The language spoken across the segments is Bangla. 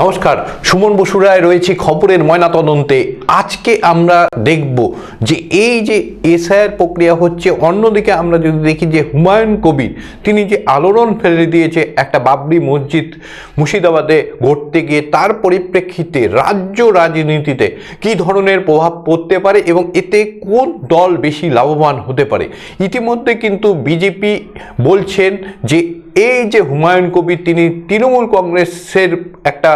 নমস্কার, সুমন বসু রায় রয়েছে খবরের ময়নাতদন্তে। আজকে আমরা দেখব যে এই যে এসআইআর প্রক্রিয়া হচ্ছে, অন্যদিকে আমরা যদি দেখি যে হুমায়ুন কবির, তিনি যে আলোড়ন ফেলে দিয়েছে একটা বাবরি মসজিদ মুর্শিদাবাদে ঘটতে গিয়ে, তার পরিপ্রেক্ষিতে রাজ্য রাজনীতিতে কী ধরনের প্রভাব পড়তে পারে এবং এতে কোন দল বেশি লাভবান হতে পারে? ইতিমধ্যে কিন্তু বিজেপি বলছেন যে এই যে হুমায়ুন কবির, তিনি তৃণমূল কংগ্রেসের একটা,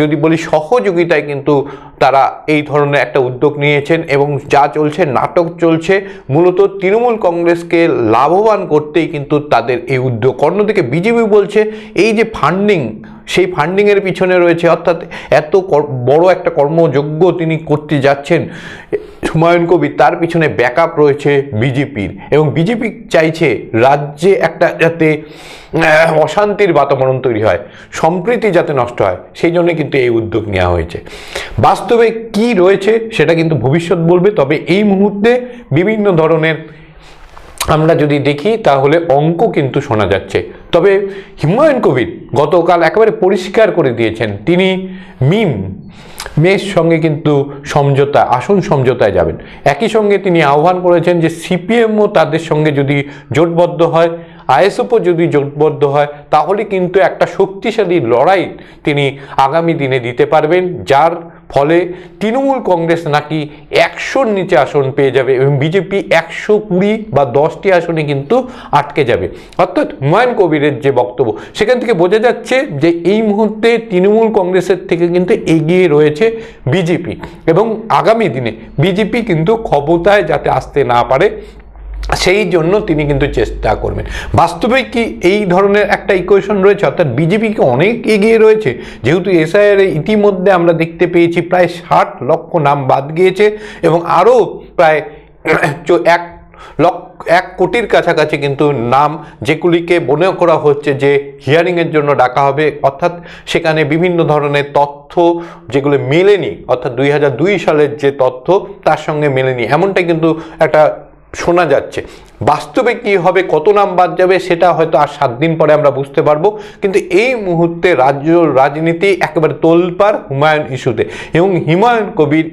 যদি বলি সহযোগিতায় কিন্তু তারা এই ধরনের একটা উদ্যোগ নিয়েছেন এবং যা চলছে, নাটক চলছে, মূলত তৃণমূল কংগ্রেসকে লাভবান করতেই কিন্তু তাদের এই উদ্যোগ। অন্যদিকে বিজেপি বলছে, এই যে ফান্ডিং সেই ফান্ডিংয়ের পিছনে রয়েছে। অর্থাৎ এত বড় একটা কর্মযোগ্য তিনি করতে যাচ্ছেন। হুমায়ুন কবির, তার পিছনে ব্যাকআপ রয়েছে বিজেপির। এবং বিজেপি চাইছে রাজ্যে একটা যাতে অশান্তির বাতাবরণ তৈরি হয়, সম্প্রীতি যাতে নষ্ট হয়, সেই জন্য কিন্তু এই উদ্যোগ নেওয়া হয়েছে। বাস্তবে কি রয়েছে সেটা কিন্তু ভবিষ্যৎ বলবে, তবে এই মুহূর্তে বিভিন্ন ধরনের আমরা যদি দেখি, তাহলে অঙ্ক কিন্তু শোনা যাচ্ছে। তবে হুমায়ুন কবির গতকাল একেবারে পরিষ্কার করে দিয়েছেন। তিনি মিম, মেয়ের সঙ্গে কিন্তু সমঝোতা, আসন সমঝোতায় যাবেন। একই সঙ্গে তিনি আহ্বান করেছেন যে সিপিএমও তাদের সঙ্গে যদি জোটবদ্ধ হয়, আইএসএফও যদি জোটবদ্ধ হয়, তাহলে কিন্তু একটা শক্তিশালী লড়াই তিনি আগামী দিনে দিতে পারবেন, যার ফলে তৃণমূল কংগ্রেস নাকি একশোর নিচে আসন পেয়ে যাবে এবং বিজেপি একশো কুড়ি বা দশটি আসনে কিন্তু আটকে যাবে। অর্থাৎ হুমায়ুন কবিরের যে বক্তব্য, সেখান থেকে বোঝা যাচ্ছে যে এই মুহূর্তে তৃণমূল কংগ্রেসের থেকে কিন্তু এগিয়ে রয়েছে বিজেপি এবং আগামী দিনে বিজেপি কিন্তু ক্ষমতায় যাতে আসতে না পারে সেই জন্য তিনি কিন্তু চেষ্টা করবেন। বাস্তবে কি এই ধরনের একটা ইকুয়েশন রয়েছে? অর্থাৎ বিজেপি কি অনেক এগিয়ে রয়েছে। যেহেতু এসআইআর ইতিমধ্যে আমরা দেখতে পেয়েছি, প্রায় ষাট লক্ষ নাম বাদ গিয়েছে এবং আরও প্রায় এক লক্ষ, এক কোটির কাছাকাছি কিন্তু নাম যেগুলিকে মনে করা হচ্ছে যে হিয়ারিংয়ের জন্য ডাকা হবে। অর্থাৎ সেখানে বিভিন্ন ধরনের তথ্য যেগুলো মেলেনি, অর্থাৎ দুই হাজার দুই সালের যে তথ্য তার সঙ্গে মেলেনি। এমনটাই কিন্তু একটা শোনা যাচ্ছে। বাস্তবে কি হবে, কত নাম বাদ যাবে, সেটা হয়তো আর সাত দিন পরে আমরা বুঝতে পারব। কিন্তু এই মুহূর্তে রাজ্য রাজনীতি একেবারে তোলপার হুমায়ুন ইস্যুতে এবং হুমায়ুন কবির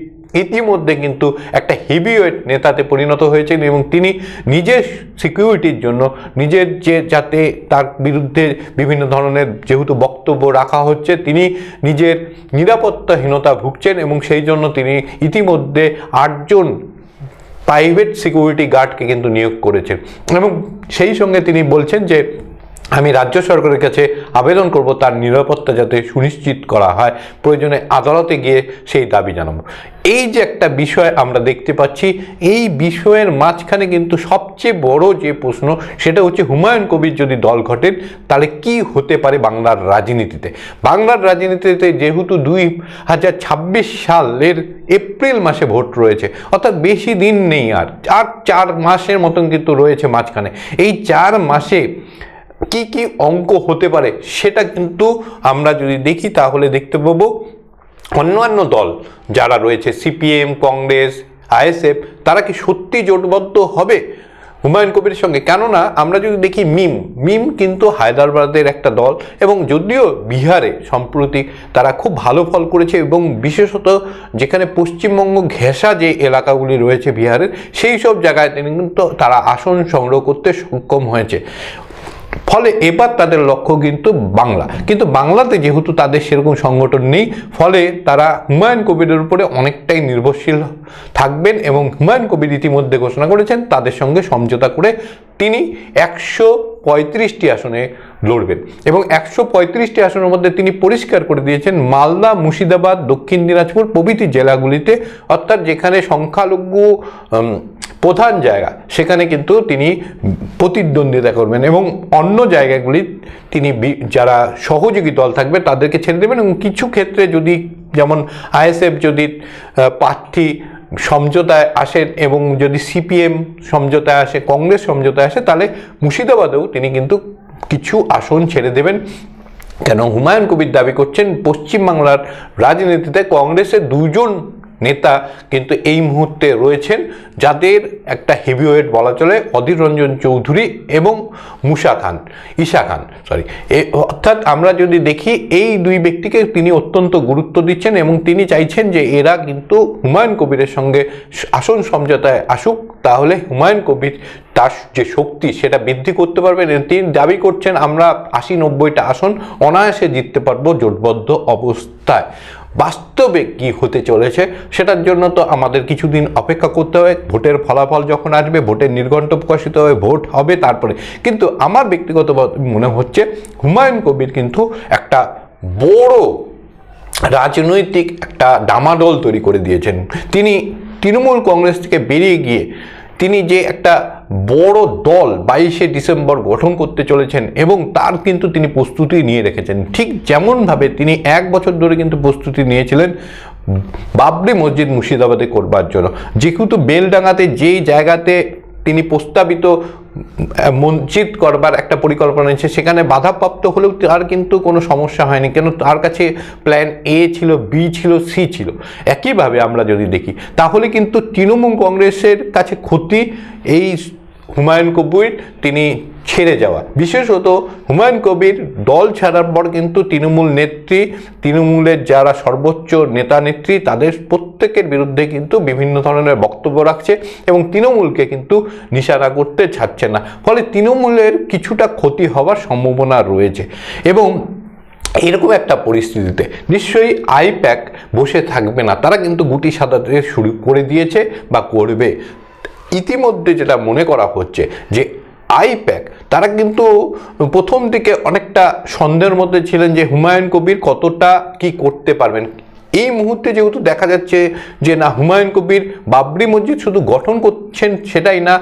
ইতিমধ্যে কিন্তু একটা হেভিওয়েট নেতাতে পরিণত হয়েছেন এবং তিনি নিজের সিকিউরিটির জন্য নিজের যে যাতে তার বিরুদ্ধে বিভিন্ন ধরনের যেহেতু বক্তব্য রাখা হচ্ছে, তিনি নিজের নিরাপত্তাহীনতা ভুগছেন এবং সেই জন্য তিনি ইতিমধ্যে আটজন প্রাইভেট সিকিউরিটি গার্ডকে কিন্তু নিয়োগ করেছেন এবং সেই সঙ্গে তিনি বলছেন যে আমি রাজ্য সরকারের কাছে আবেদন করব, তার নিরাপত্তা যাতে সুনিশ্চিত করা হয়। প্রয়োজনে আদালতে গিয়ে সেই দাবি জানাব। এই যে একটা বিষয় আমরা দেখতে পাচ্ছি, এই বিষয়ের মাঝখানে কিন্তু সবচেয়ে বড় যে প্রশ্ন, সেটা হচ্ছে হুমায়ুন কবির যদি দল ঘটেন, তাহলে কি হতে পারে বাংলার রাজনীতিতে? বাংলার রাজনীতিতে যেহেতু দুই হাজার ছাব্বিশ সালের এপ্রিল মাসে ভোট রয়েছে, অর্থাৎ বেশি দিন নেই আর আর চার মাসের মতন কিন্তু রয়েছে মাঝখানে। এই চার মাসে কি কি অঙ্ক হতে পারে সেটা কিন্তু আমরা যদি দেখি তাহলে দেখতে পাবো। অন্যান্য দল যারা রয়েছে, সিপিএম, কংগ্রেস, আইএসএফ, তারা কি সত্যি জোটবদ্ধ হবে হুমায়ুন কবিরের সঙ্গে? কেননা আমরা যদি দেখি মিম মিম কিন্তু হায়দ্রাবাদের একটা দল এবং যদিও বিহারে সম্প্রতি তারা খুব ভালো ফল করেছে এবং বিশেষত যেখানে পশ্চিমবঙ্গ ঘেঁষা যে এলাকাগুলি রয়েছে বিহারের, সেই সব জায়গায় তিনি কিন্তু তারা আসন সংগ্রহ করতে সক্ষম হয়েছে। ফলে এবার তাদের লক্ষ্য কিন্তু বাংলা। কিন্তু বাংলাতে যেহেতু তাদের সেরকম সংগঠন নেই, ফলে তারা হুমায়ুন কবিরের উপরে অনেকটাই নির্ভরশীল থাকবেন এবং হুমায়ুন কবির ইতিমধ্যে ঘোষণা করেছেন তাদের সঙ্গে সমঝোতা করে তিনি একশো পঁয়ত্রিশটি আসনে লড়বেন এবং একশো পঁয়ত্রিশটি আসনের মধ্যে তিনি পরিষ্কার করে দিয়েছেন মালদা, মুর্শিদাবাদ, দক্ষিণ দিনাজপুর প্রভৃতি জেলাগুলিতে। অর্থাৎ যেখানে সংখ্যালঘু প্রধান জায়গা, সেখানে কিন্তু তিনি প্রতিদ্বন্দ্বিতা করবেন এবং অন্য জায়গাগুলি তিনি যারা সহযোগী দল থাকবে তাদেরকে ছেড়ে দেবেন এবং কিছু ক্ষেত্রে যদি, যেমন আইএসএফ যদি প্রার্থী সমঝোতায় আসেন এবং যদি সিপিএম সমঝোতায় আসে, কংগ্রেস সমঝোতায় আসে, তাহলে মুর্শিদাবাদেও তিনি কিন্তু কিছু আসন ছেড়ে দেবেন। কেন? হুমায়ুন কবির দাবি করছেন, পশ্চিমবাংলার রাজনীতিতে কংগ্রেসের দুজন নেতা কিন্তু এই মুহূর্তে রয়েছেন যাদের একটা হেভিওয়েট বলা চলে, অধীর রঞ্জন চৌধুরী এবং মুসা খান, ঈশা খান সরি অর্থাৎ আমরা যদি দেখি, এই দুই ব্যক্তিকে তিনি অত্যন্ত গুরুত্ব দিচ্ছেন এবং তিনি চাইছেন যে এরা কিন্তু হুমায়ুন কবিরের সঙ্গে আসন সমঝোতায় আসুক, তাহলে হুমায়ুন কবির তার যে শক্তি সেটা বৃদ্ধি করতে পারবেন তিনি দাবি করছেন, আমরা আশি নব্বইটা আসন অনায়াসে জিততে পারব জোটবদ্ধ অবস্থায়। বাস্তবে কি হতে চলেছে সেটার জন্য তো আমাদের কিছুদিন অপেক্ষা করতে হবে। ভোটের ফলাফল যখন আসবে, ভোটের নির্ঘণ্ট প্রকাশিত হবে ভোট হবে তারপরে। কিন্তু আমার ব্যক্তিগত মনে হচ্ছে হুমায়ুন কবির কিন্তু একটা বড় রাজনৈতিক একটা ডামাডোল তৈরি করে দিয়েছেন। তিনি তৃণমূল কংগ্রেস থেকে বেরিয়ে গিয়ে তিনি যে একটা বড় দল বাইশে ডিসেম্বর গঠন করতে চলেছেন এবং তার কিন্তু তিনি প্রস্তুতি নিয়ে রেখেছেন। ঠিক যেমনভাবে তিনি এক বছর ধরে কিন্তু প্রস্তুতি নিয়েছিলেন বাবরি মসজিদ মুর্শিদাবাদে করবার জন্য। যেহেতু বেলডাঙ্গাতে যেই জায়গাতে তিনি প্রস্তাবিত মসজিদ করবার একটা পরিকল্পনা নিয়েছে। সেখানে বাধাপ্রাপ্ত হলেও তার কিন্তু কোনো সমস্যা হয়নি। কেন? তার কাছে প্ল্যান এ ছিল বি ছিল সি ছিল। একইভাবে আমরা যদি দেখি, তাহলে কিন্তু তৃণমূল কংগ্রেসের কাছে ক্ষতি। এই হুমায়ুন কবির, তিনি ছেড়ে যাওয়া। বিশেষত হুমায়ুন কবির দল ছাড়ার পর কিন্তু তৃণমূল নেত্রী, তৃণমূলের যারা সর্বোচ্চ নেতা নেত্রী, তাদের প্রত্যেকের বিরুদ্ধে কিন্তু বিভিন্ন ধরনের বক্তব্য রাখছে এবং তৃণমূলকে কিন্তু নিশানা করতে ছাড়ছে না। ফলে তৃণমূলের কিছুটা ক্ষতি হওয়ার সম্ভাবনা রয়েছে এবং এরকম একটা পরিস্থিতিতে নিশ্চয়ই আইপ্যাক বসে থাকবে না। তারা কিন্তু গুটি সাদাতে শুরু করে দিয়েছে বা করবে। ইতিমধ্যে যেটা মনে করা হচ্ছে যে আইপ্যাক তারা কিন্তু প্রথম দিকে অনেকটা সন্দেহের মধ্যে ছিলেন যে হুমায়ুন কবির কতটা কি করতে পারবেন। এই মুহূর্তে যেহেতু দেখা যাচ্ছে যে না হুমায়ুন কবির বাবরি মসজিদ শুধু গঠন করছেন সেটাই না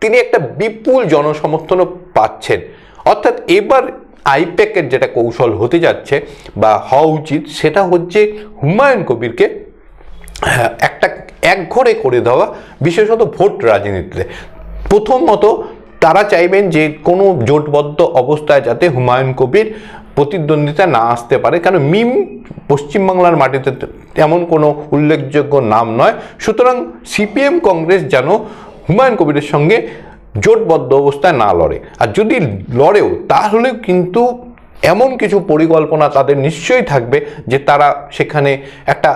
তিনি একটা বিপুল জনসমর্থনও পাচ্ছেন। অর্থাৎ এবার আইপ্যাকের যেটা কৌশল হতে যাচ্ছে বা হওয়া উচিত সেটা হচ্ছে হুমায়ুন কবিরকে হ্যাঁ, একটা একঘরে করে দেওয়া বিশেষত ভোট রাজনীতিতে। প্রথমত তারা চাইবেন যে কোনো জোটবদ্ধ অবস্থায় যাতে হুমায়ুন কবির প্রতিদ্বন্দ্বিতা না আসতে পারে। কারণ মিম পশ্চিমবাংলার মাটিতে তেমন কোনো উল্লেখযোগ্য নাম নয়। সুতরাং সিপিএম কংগ্রেস যেন হুমায়ুন কবিরের সঙ্গে জোটবদ্ধ অবস্থায় না লড়ে। আর যদি লড়েও, তাহলে কিন্তু এমন কিছু পরিকল্পনা তাদের নিশ্চয়ই থাকবে যে তারা সেখানে একটা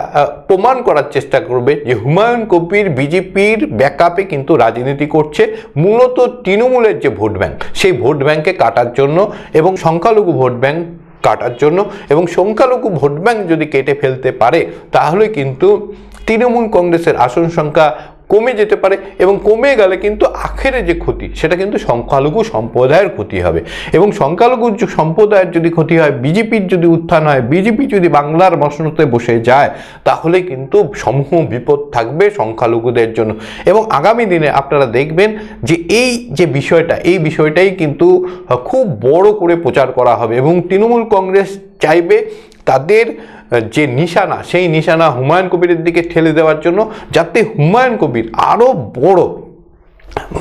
প্রমাণ করার চেষ্টা করবে যে হুমায়ুন কবির, বিজেপির ব্যাকআপে কিন্তু রাজনীতি করছে। মূলত তৃণমূলের যে ভোট ব্যাংক, সেই ভোট ব্যাংকে কাটার জন্য এবং সংখ্যালঘু ভোট ব্যাংক কাটার জন্য এবং সংখ্যালঘু ভোট ব্যাংক যদি কেটে ফেলতে পারে, তাহলে কিন্তু তৃণমূল কংগ্রেসের আসন সংখ্যা কমে যেতে পারে এবং কমে গেলে কিন্তু আখেরে যে ক্ষতি, সেটা কিন্তু সংখ্যালঘু সম্প্রদায়ের ক্ষতি হবে। এবং সংখ্যালঘু সম্প্রদায়ের যদি ক্ষতি হয়, বিজেপির যদি উত্থান হয়, বিজেপি যদি বাংলার মশনতে বসে যায়, তাহলে কিন্তু সমূহ বিপদ থাকবে সংখ্যালঘুদের জন্য। এবং আগামী দিনে আপনারা দেখবেন যে এই যে বিষয়টা, এই বিষয়টাই কিন্তু খুব বড় করে প্রচার করা হবে এবং তৃণমূল কংগ্রেস চাইবে তাদের যে নিশানা, সেই নিশানা হুমায়ুন কবিরের দিকে ঠেলে দেওয়ার জন্য যাতে হুমায়ুন কবির আরও বড়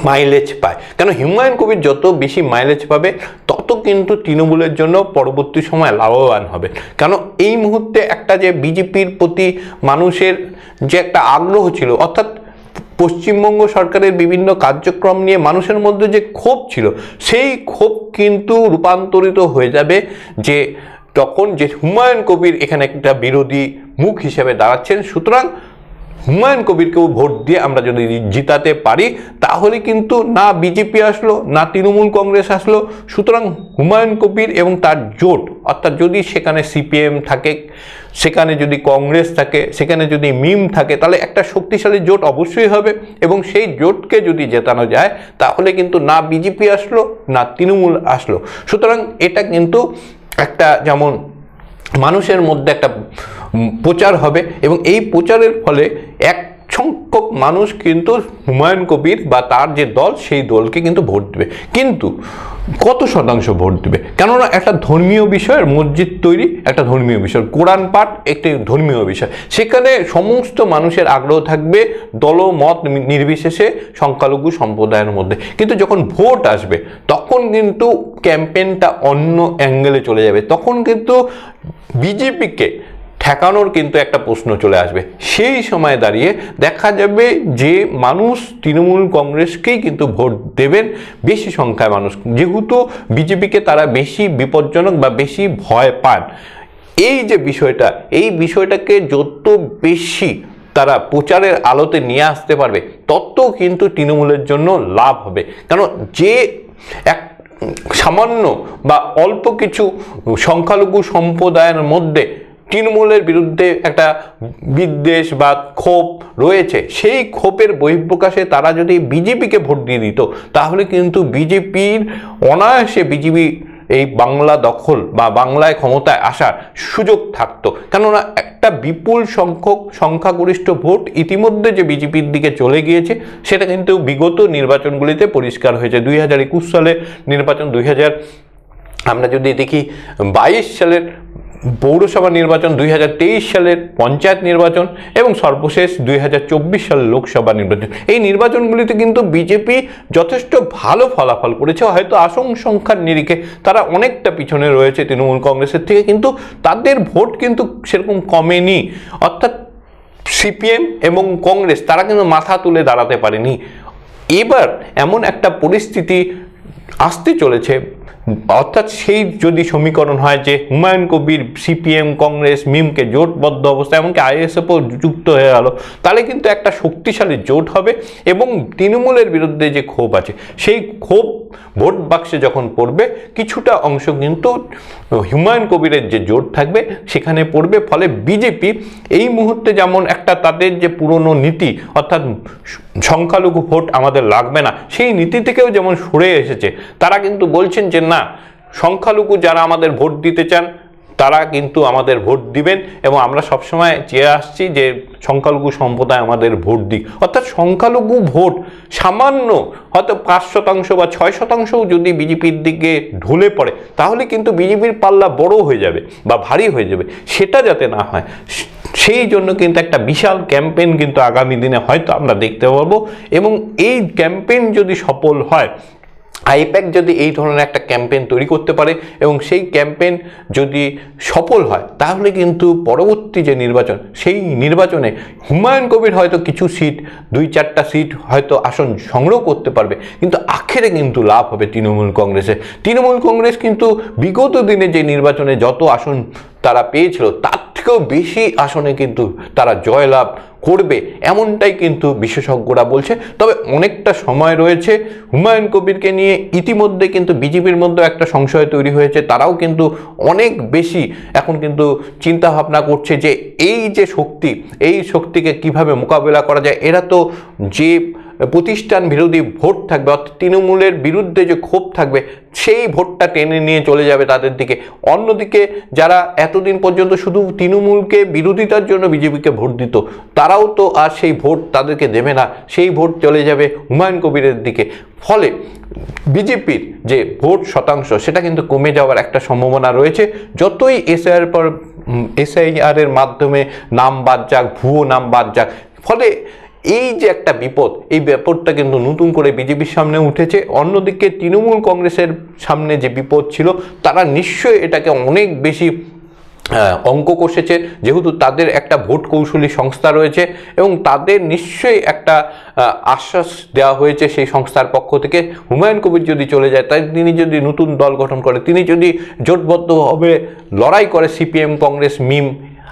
মাইলেজ পায়। কেন হুমায়ুন কবির যত বেশি মাইলেজ পাবে, তত কিন্তু তৃণমূলের জন্য পরবর্তী সময় লাভবান হবে। কেন এই মুহূর্তে একটা যে বিজেপির প্রতি মানুষের যে একটা আগ্রহ ছিল, অর্থাৎ পশ্চিমবঙ্গ সরকারের বিভিন্ন কার্যক্রম নিয়ে মানুষের মধ্যে যে ক্ষোভ ছিল, সেই ক্ষোভ কিন্তু রূপান্তরিত হয়ে যাবে যে তখন যে হুমায়ুন কবির এখানে একটা বিরোধী মুখ হিসেবে দাঁড়াচ্ছেন, সুতরাং হুমায়ুন কবিরকেও ভোট দিয়ে আমরা যদি জিতাতে পারি, তাহলে কিন্তু না বিজেপি আসলো, না তৃণমূল কংগ্রেস আসলো। সুতরাং হুমায়ুন কবির এবং তার জোট, অর্থাৎ যদি সেখানে সিপিএম থাকে, সেখানে যদি কংগ্রেস থাকে, সেখানে যদি মিম থাকে, তাহলে একটা শক্তিশালী জোট অবশ্যই হবে এবং সেই জোটকে যদি জেতানো যায়, তাহলে কিন্তু না বিজেপি আসলো, না তৃণমূল আসলো। সুতরাং এটা কিন্তু একটা যেমন মানুষের মধ্যে একটা প্রচার হবে এবং এই প্রচারের ফলে এক সংখ্যক মানুষ কিন্তু হুমায়ুন কবির বা তার যে দল, সেই দলকে কিন্তু ভোট দেবে। কিন্তু কত শতাংশ ভোট দেবে? কেননা একটা ধর্মীয় বিষয়, মসজিদ তৈরি, একটা ধর্মীয় বিষয়। কোরআন পাঠ একটি ধর্মীয় বিষয়। সেখানে সমস্ত মানুষের আগ্রহ থাকবে দলমত নির্বিশেষে সংখ্যালঘু সম্প্রদায়ের মধ্যে। কিন্তু যখন ভোট আসবে, তখন কিন্তু ক্যাম্পেইনটা অন্য অ্যাঙ্গেলে চলে যাবে। তখন কিন্তু বিজেপিকে ঠেকানোর কিন্তু একটা প্রশ্ন চলে আসবে। সেই সময় দাঁড়িয়ে দেখা যাবে যে মানুষ তৃণমূল কংগ্রেসকেই কিন্তু ভোট দেবেন বেশি সংখ্যায় মানুষ। যেহেতু বিজেপিকে তারা বেশি বিপজ্জনক বা বেশি ভয় পান। এই যে বিষয়টা, এই বিষয়টাকে যত বেশি তারা প্রচারের আলোতে নিয়ে আসতে পারবে, তত কিন্তু তৃণমূলের জন্য লাভ হবে। কারণ যে এক সামান্য বা অল্প কিছু সংখ্যালঘু সম্প্রদায়ের মধ্যে তৃণমূলের বিরুদ্ধে একটা বিদ্বেষ বা ক্ষোভ রয়েছে, সেই ক্ষোভের বহিঃপ্রকাশে তারা যদি বিজেপিকে ভোট দিয়ে দিত, তাহলে কিন্তু বিজেপির অনায়াসে বিজেপি এই বাংলা দখল বা বাংলায় ক্ষমতায় আসার সুযোগ থাকতো। কেননা একটা বিপুল সংখ্যক সংখ্যাগরিষ্ঠ ভোট ইতিমধ্যে যে বিজেপির দিকে চলে গিয়েছে, সেটা কিন্তু বিগত নির্বাচনগুলিতে পরিষ্কার হয়েছে। দুই হাজার একুশ সালে নির্বাচন, দুই হাজার আমরা যদি দেখি, বাইশ সালের পৌরসভা নির্বাচন দুই হাজার তেইশ সালের পঞ্চায়েত নির্বাচন এবং সর্বশেষ দুই হাজার চব্বিশ সালের লোকসভা নির্বাচন। এই নির্বাচনগুলিতে কিন্তু বিজেপি যথেষ্ট ভালো ফলাফল করেছে। হয়তো আসন সংখ্যার নিরিখে তারা অনেকটা পিছনে রয়েছে তৃণমূল কংগ্রেসের থেকে, কিন্তু তাদের ভোট কিন্তু সেরকম কমেনি। অর্থাৎ সিপিএম এবং কংগ্রেস তারা কিন্তু মাথা তুলে দাঁড়াতে পারেনি। এবার এমন একটা পরিস্থিতি আসতে চলেছে অর্থাৎ সেই যদি সমীকরণ হয় যে হুমায়ুন কবির, সিপিএম, কংগ্রেস, মিমকে জোটবদ্ধ অবস্থা, এমনকি আইএসএফও যুক্ত হয়ে গেল, তাহলে কিন্তু একটা শক্তিশালী জোট হবে এবং তৃণমূলের বিরুদ্ধে যে ক্ষোভ আছে, সেই ক্ষোভ ভোট বাক্সে যখন পড়বে, কিছুটা অংশ কিন্তু হুমায়ুন কবিরের যে জোট থাকবে, সেখানে পড়বে। ফলে বিজেপি এই মুহূর্তে যেমন একটা তাদের যে পুরনো নীতি, অর্থাৎ সংখ্যালঘু ভোট আমাদের লাগবে না, সেই নীতি থেকেও যেমন সরে এসেছে, তারা কিন্তু বলছেন যে না, সংখ্যালঘু যারা আমাদের ভোট দিতে চান, তারা কিন্তু আমাদের ভোট দিবেন। এবং আমরা সবসময় চেয়ে আসছি যে সংখ্যালঘু সম্প্রদায় আমাদের ভোট দিক। অর্থাৎ সংখ্যালঘু ভোট সামান্য, হয়তো পাঁচ শতাংশ বা ছয় শতাংশও যদি বিজেপির দিকে ঢুলে পড়ে, তাহলে কিন্তু বিজেপির পাল্লা বড় হয়ে যাবে বা ভারী হয়ে যাবে। সেটা যাতে না হয়। সেই জন্য কিন্তু একটা বিশাল ক্যাম্পেইন কিন্তু আগামী দিনে হয়তো আমরা দেখতে পাবো। এবং এই ক্যাম্পেইন যদি সফল হয় আইপ্যাক যদি এই ধরনের একটা ক্যাম্পেইন তৈরি করতে পারে এবং সেই ক্যাম্পেইন যদি সফল হয়, তাহলে কিন্তু পরবর্তী যে নির্বাচন, সেই নির্বাচনে হুমায়ুন কবির হয়তো কিছু সিট, দুই চারটা সিট হয়তো আসন সংগ্রহ করতে পারবে। কিন্তু আখেরে কিন্তু লাভ হবে তৃণমূল কংগ্রেসে। তৃণমূল কংগ্রেস কিন্তু বিগত দিনে যে নির্বাচনে যত আসন তারা পেয়েছিল, তার থেকেও বেশি আসনে কিন্তু তারা জয়লাভ করবে, এমনটাই কিন্তু বিশেষজ্ঞরা বলছে। তবে অনেকটা সময় রয়েছে। হুমায়ুন কবিরকে নিয়ে ইতিমধ্যে কিন্তু বিজেপির মধ্যে একটা সংশয় তৈরি হয়েছে। তারাও কিন্তু অনেক বেশি এখন কিন্তু চিন্তা ভাবনা করছে যে এই যে শক্তি, এই শক্তিকে কীভাবে মোকাবেলা করা যায়, এরা তো যে প্রতিষ্ঠান বিরোধী ভোট থাকবে, অর্থাৎ তৃণমূলের বিরুদ্ধে যে ক্ষোভ থাকবে, সেই ভোটটা টেনে নিয়ে চলে যাবে তাদের দিকে। অন্যদিকে যারা এতদিন পর্যন্ত শুধু তৃণমূলকে বিরোধিতার জন্য বিজেপিকে ভোট দিত, তারাও তো আর সেই ভোট তাদেরকে দেবে না, সেই ভোট চলে যাবে হুমায়ুন কবিরের দিকে। ফলে বিজেপির যে ভোট শতাংশ, সেটা কিন্তু কমে যাওয়ার একটা সম্ভাবনা রয়েছে। যতই এসআইআর পর এসআইআর এর মাধ্যমে নাম বাদ যাক, ভুয়ো নাম বাদ যাক, ফলে এই যে একটা বিপদ, এই বিপদটা কিন্তু নতুন করে বিজেপির সামনে উঠেছে। অন্যদিকে তৃণমূল কংগ্রেসের সামনে যে বিপদ ছিল, তারা নিশ্চয়ই এটাকে অনেক বেশি অঙ্ক কষেছে। যেহেতু তাদের একটা ভোট কৌশলী সংস্থা রয়েছে এবং তাদের নিশ্চয়ই একটা আশ্বাস দেওয়া হয়েছে সেই সংস্থার পক্ষ থেকে। হুমায়ুন কবির যদি চলে যায়, তাই তিনি যদি নতুন দল গঠন করে, তিনি যদি জোটবদ্ধভাবে লড়াই করে সিপিএম, কংগ্রেস, মিম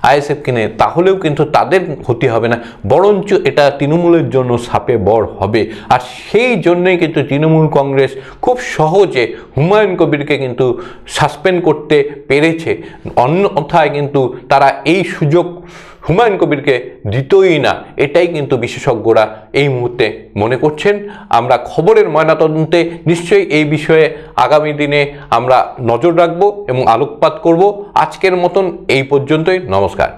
আইএসএফ কিনে, তাহলেও কিন্তু তাদের ক্ষতি হবে না। বরঞ্চ এটা তৃণমূলের জন্য সাপে বড় হবে। আর সেই জন্যই কিন্তু তৃণমূল কংগ্রেস খুব সহজে হুমায়ুন কবিরকে কিন্তু সাসপেন্ড করতে পেরেছে। অন্যথায় কিন্তু তারা এই সুযোগ হুমায়ুন কবিরকে দিতই না। এটাই কিন্তু বিশেষজ্ঞরা এই মুহূর্তে মনে করছেন। আমরা খবরের ময়নাতদন্তে নিশ্চয়ই এই বিষয়ে আগামী দিনে আমরা নজর রাখব এবং আলোকপাত করব। আজকের মতন এই পর্যন্তই। নমস্কার।